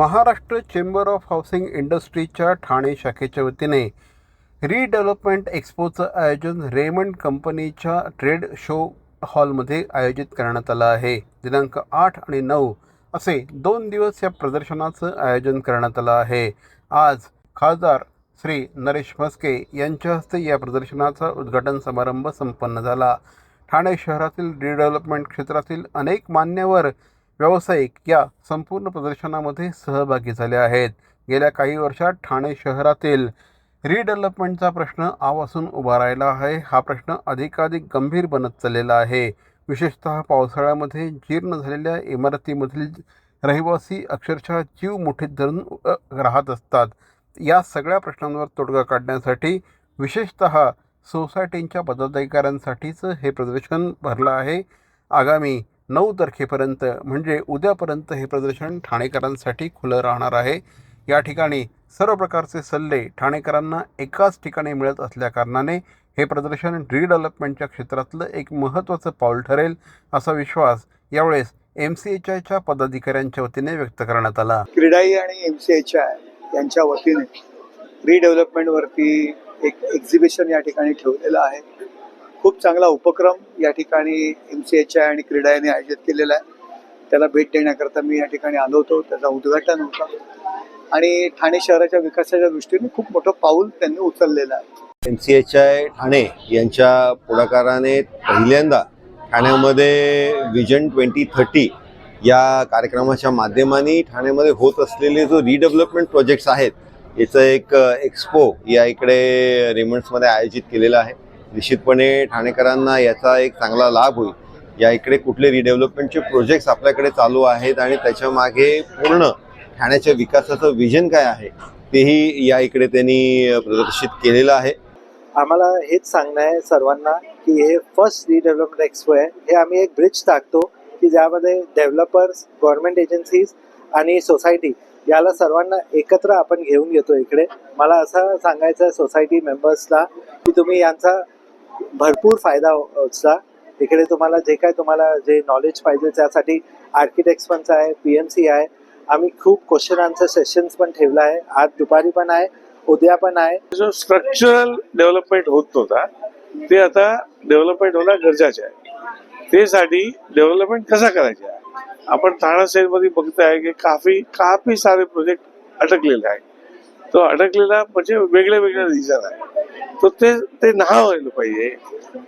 Maharashtra chamber of housing इंडस्ट्रीच्या ठाणे शाखेच्या वतीने रिडेव्हलपमेंट एक्स्पोचं आयोजन रेमंड कंपनीच्या ट्रेड शो हॉलमध्ये आयोजित करण्यात आलं आहे. दिनांक आठ आणि नऊ असे दोन दिवस या प्रदर्शनाचं आयोजन करण्यात आलं आहे. आज खासदार श्री नरेश म्हस्के यांच्या हस्ते या प्रदर्शनाचा उद्घाटन समारंभ संपन्न झाला. ठाणे शहरातील रिडेव्हलपमेंट क्षेत्रातील अनेक मान्यवर व्यावसायिक या संपूर्ण प्रदर्शनामध्ये सहभागी झाले आहेत. गेल्या काही वर्षात ठाणे शहरातील रिडेव्हलपमेंटचा प्रश्न आवासून उभा राहिला आहे. हा प्रश्न अधिकाधिक गंभीर बनत चाललेला आहे. विशेषतः पावसाळ्यामध्ये जीर्ण झालेल्या इमारतीमधील रहिवासी अक्षरशः जीव मुठीत धरून राहत असतात. या सगळ्या प्रश्नांवर तोडगा काढण्यासाठी विशेषतः सोसायटींच्या पदाधिकाऱ्यांसाठीचं हे प्रदर्शन भरलं आहे. आगामी नऊ तारखेपर्यंत म्हणजे उद्यापर्यंत हे प्रदर्शन ठाणेकरांसाठी खुलं राहणार आहे. या ठिकाणी सर्व प्रकारचे सल्ले ठाणेकरांना एकाच ठिकाणी मिळत असल्याकारणाने हे प्रदर्शन रिडेव्हलपमेंटच्या क्षेत्रातलं एक महत्त्वाचं पाऊल ठरेल असा विश्वास यावेळेस एम सी एच आयच्या पदाधिकाऱ्यांच्या वतीने व्यक्त करण्यात आला. क्रीडाई आणि एम सी एच आय यांच्या वतीने रिडेव्हलपमेंटवरती एक एक्झिबिशन या ठिकाणी ठेवलेलं आहे. खूप चांगला उपक्रम या ठिकाणी एम सी एच आय आणि क्रीडाईने आयोजित केलेला आहे. त्याला भेट देण्याकरता मी या ठिकाणी आलो होतो. त्याचा उद्घाटन होतं. आणि ठाणे शहराच्या विकासाच्या दृष्टीने खूप मोठं पाऊल त्यांनी उचललेलं आहे. M C H I Thane यांच्या पुढाकाराने पहिल्यांदा ठाण्यामध्ये विजन ट्वेंटी थर्टी या कार्यक्रमाच्या माध्यमाने ठाण्यामध्ये होत असलेले जो रिडेव्हलपमेंट प्रोजेक्ट्स आहेत याचं एक uh, एक्सपो या इकडे रेमंड्समध्ये आयोजित केलेलं आहे. निश्चितपणे ठाणेकरांना याचा एक चांगला लाभ होईल. या इकडे कुठले रिडेव्हलपमेंटचे प्रोजेक्ट्स आपल्याकडे चालू आहेत आणि त्याच्यामागे पूर्ण ठाण्याच्या विकासाचं विजन काय आहे तेही या इकडे त्यांनी प्रदर्शित केलेलं आहे. आम्हाला हेच सांगणं आहे सर्वांना की हे फर्स्ट रिडेव्हलपमेंट एक्सपो आहे. हे आम्ही एक ब्रिज टाकतो की ज्यामध्ये डेव्हलपर्स गव्हर्नमेंट एजन्सीज आणि सोसायटी याला सर्वांना एकत्र आपण घेऊन येतो इकडे. मला असं सांगायचं आहे सोसायटी मेंबर्सला की तुम्ही यांचा भरपूर फायदा हो- उचला इकडे तुम्हाला जे काय तुम्हाला जे नॉलेज पाहिजे त्यासाठी आर्किटेक्ट्स पण आहे पी एम सी आहे. आम्ही खूप क्वेश्चन आन्सर सेशन्स पण ठेवलं आहे. आज दुपारी पण आहे उद्या पण आहे. जो स्ट्रक्चरल डेव्हलपमेंट होत नव्हता ते आता डेव्हलपमेंट होणं गरजेचे आहे. त्यासाठी डेव्हलपमेंट कसा करायचा आपण ठाणा मध्ये बघताय की काफी काफी सारे प्रोजेक्ट अटकलेले आहे तो अटकलेला म्हणजे वेगळे वेगळे रिझन आहे तर ते ते नाही व्हायला पाहिजे.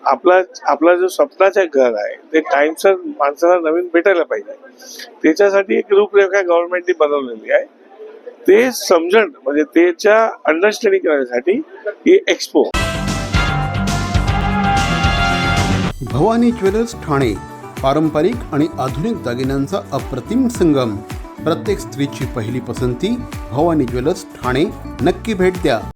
आपला आपला जो स्वप्नाचा घर आहे ते टाइमसर माणसाला नवीन भेटायला पाहिजे. त्याच्यासाठी एक रूपरेखा गव्हर्नमेंटने बनवलेली आहे. ते समजण म्हणजे त्याच्या अंडरस्टँडिंग करण्यासाठी ही एक्सपो भवानी ज्वेलर्स ठाणे पारंपरिक आणि आधुनिक दागिन्यांचा अप्रतिम संगम. प्रत्येक स्त्रीची पहिली पसंती भवानी ज्वेलर्स ठाणे. नक्की भेट द्या.